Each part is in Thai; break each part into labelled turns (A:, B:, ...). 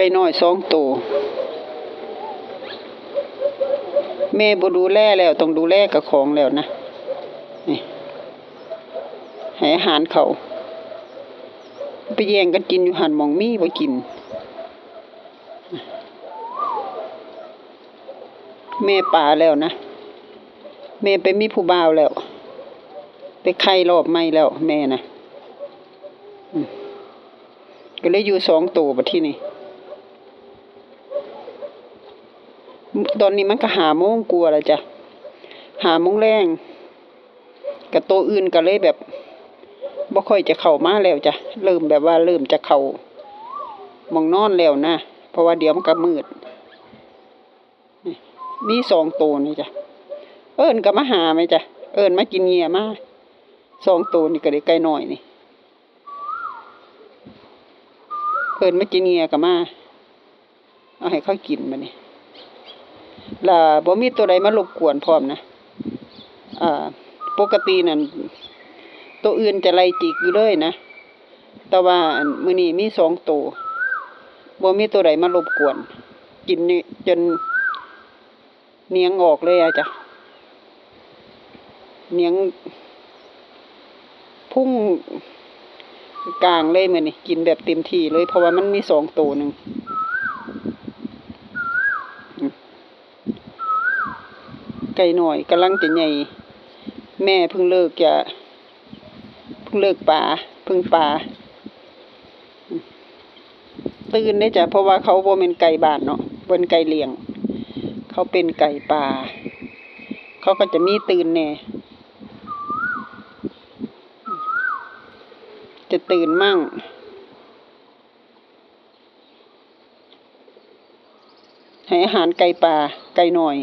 A: ไก่น้อยสองตัวแม่บ่ดูแลแล้วต้องดูแลกับของแล้วนะนี่ให้อาหารเขาไปแย่งกันกินอยู่หันมองมีบ่กิน แม่ป่าแล้วนะแม่ไปมีผู้บ่าวแล้ว ไปไข่รอบไม่แล้ว แม่นะก็เลยอยู่สองตัวบัดที่นี่ ตอนนี้มันก็หาโมงกลัวล้วจ้ะหาโมงแรงกับตัวอื่นก็เลยแบบบ่ค่อยจะเข้ามาแล้วจ้ะเริ่มแบบว่าเริ่มจะเข้ามองนอนแล้วนะเพราะว่าเดี๋ยวมันก็มืดมีสองตัวนี่จ้ะเอิญก็มาหาไหมจ้ะเอิญมากินเงียมาสองตัวนี่ก็ได้ไกล้หน่อยนี่เอิญมากินเงียก็มา เอาให้เขากินมานี่ ล่ะบ่มีตัวใดมารบกวนพร้อมนะอ่าปกตินั่นตัวอื่นจะไล่จิกอยู่เลยนะ แต่ว่าอันมื้อนี้มีสองตัวบ่มีตัวใดมารบกวน กินนี่จนเนียงออกเลยอะจ้ะเนียง พุ่งกลางเลยมื้อนี้กินแบบเต็มที่เลย เพราะว่ามันมีสองตัวหนึ่งอืม ไก่หน่อยกำลังจะใหญ่ แม่เพิ่งเลิกจะเพิ่งเลิกป่าเพิ่งป่าตื่นได้จ้ะเพราะว่าเขาบ่เป็นไก่บ้านเนาะบนไก่เลี้ยง เขาเป็นไก่ป่า เขาก็จะมีตื่นแน่จะตื่นมั่ง ให้อาหารไก่ป่าไก่หน่อย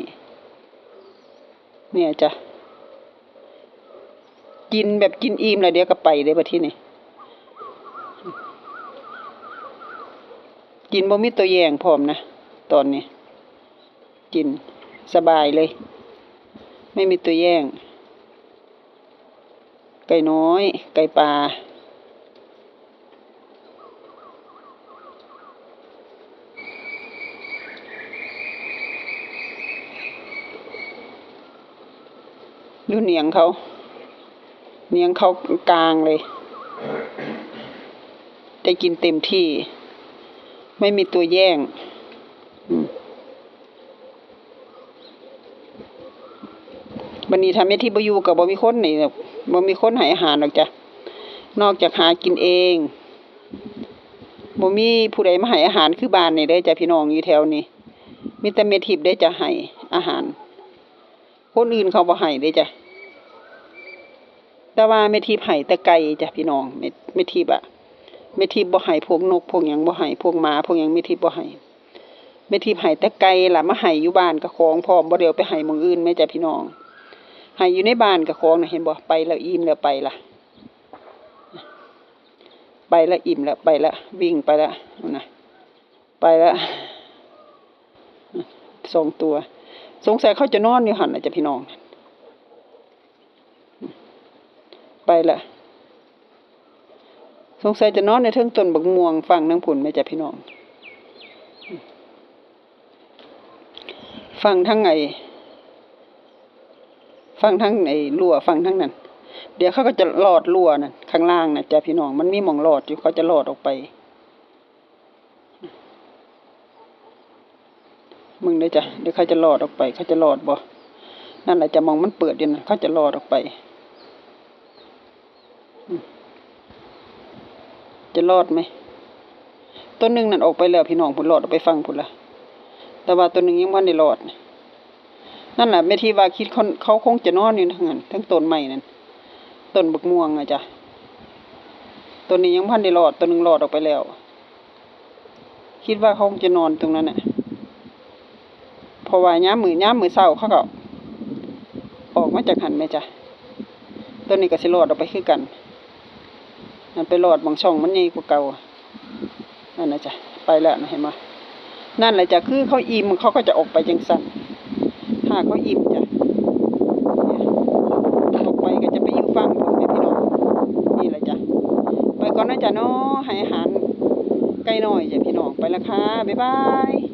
A: เนี่ยจ้ะกินแบบกินอิ่มแล้วเดี๋ยวก็ไปเลยบัดที่นี่กินบ่มีตัวแยงพร้อมนะตอนนี้ กินสบายเลย ไม่มีตัวแย่งไก่น้อย ไก่ปลา ดูเหนียงเขาเหนียงเขากลางเลย ได้กินเต็มที่ ไม่มีตัวแย่งบันนี้ทำให้ที่บ่อยู่กับบ่มีคนนี่แบบบ่มีคนให้อาหารหรอกจ้ะนอกจากหากินเองบ่มีผู้ใดมาให้อาหารคือบ้านนี่เด้จ้ะพี่น้องอยู่แถวนี้มีแต่เมทิพย์ได้จะให้อาหาร คนอื่นเขาบ่ให้เด้จ้ะ แต่ว่าเมทิพย์ให้แต่ไก่จ้ะพี่น้องเมเมทิพย์อะเมทิพย์บ่ให้พวกนกพวกหยังบ่ให้พวกหมาพวกหยังเมทิพย์บ่ให้เมทิพย์ให้แต่ไก่ล่ะมาให้อยู่บ้านกับของพร้อมบ่ได้เอาไปให้ม้องอื่นแม่จ้ะพี่น้องให้อยู่ในบ้านกับของนะเห็นบ่ไปแล้วอิ่มแล้วไปล่ะ ไปแล้วอิ่มแล้วไปแล้ววิ่งไปแล้วนะไปแล้วสองตัว สงสัยเขาจะนอนอยู่หันนะจ๊ะพี่น้อง ไปละสงสัยจะนอนในเทิงต้นบักม่วงฟังนังผุนไหมจ๊ะพี่น้อง ฟังทั้งไงฟังทั้งไอ้รั่วฟังทั้งนั้น เดี๋ยวเขาก็จะหลอดรั่วนั่นข้างล่างนะจ้ะพี่น้องมันมีหมองหลอดอยู่เขาจะหลอดออกไปมึงเลยจ้ะเดี๋ยวเขาจะหลอดออกไปเขาจะหลอดบ่นั่นแหละจะมองมันเปิดอยู่นะเขาจะหลอดออกไปอืม จะรอดไหมต้นหนึ่งนั่นออกไปแล้วพี่น้องผลลอดออกไปฟังผลละแต่ว่าตัวหนึ่งยังไม่ได้รอดนั่นแหละแม่ที่ว่าคิดเขาเขาคงจะนอนอยู่ทั้งนั้นทั้งต้นไม้นั่นต้นบักม่วงอะจ้ะตัวนี้ยังพันได้รอดตัวหนึ่งรอดออกไปแล้ว คิดว่าเขาคงจะนอนตรงนั้นน่ะพราะว่าย้ามือย้ามือเศร้าเขาก็ออกมาจากหันแม่จ้ะตัวนี้ก็สิรอดออกไปคือกันกัน ไปรอดบางช่องมันใหญ่กว่าเก่านั่นนะจ้ะไปแล้วนะเห็นไหมนั่นแหละจ้ะคือเขาอิ่มเขาก็จะออกไปจังสันถ้าเขาอิ่มจ้ะออกไปก็จะไปอยู่ฟังผมพี่น้องนี่แหละจ้ะไปก่อนนะจ้ะเนาะให้อาหารไก่น้อยจ้ะพี่น้องไปและค่ะบ๊ายบาย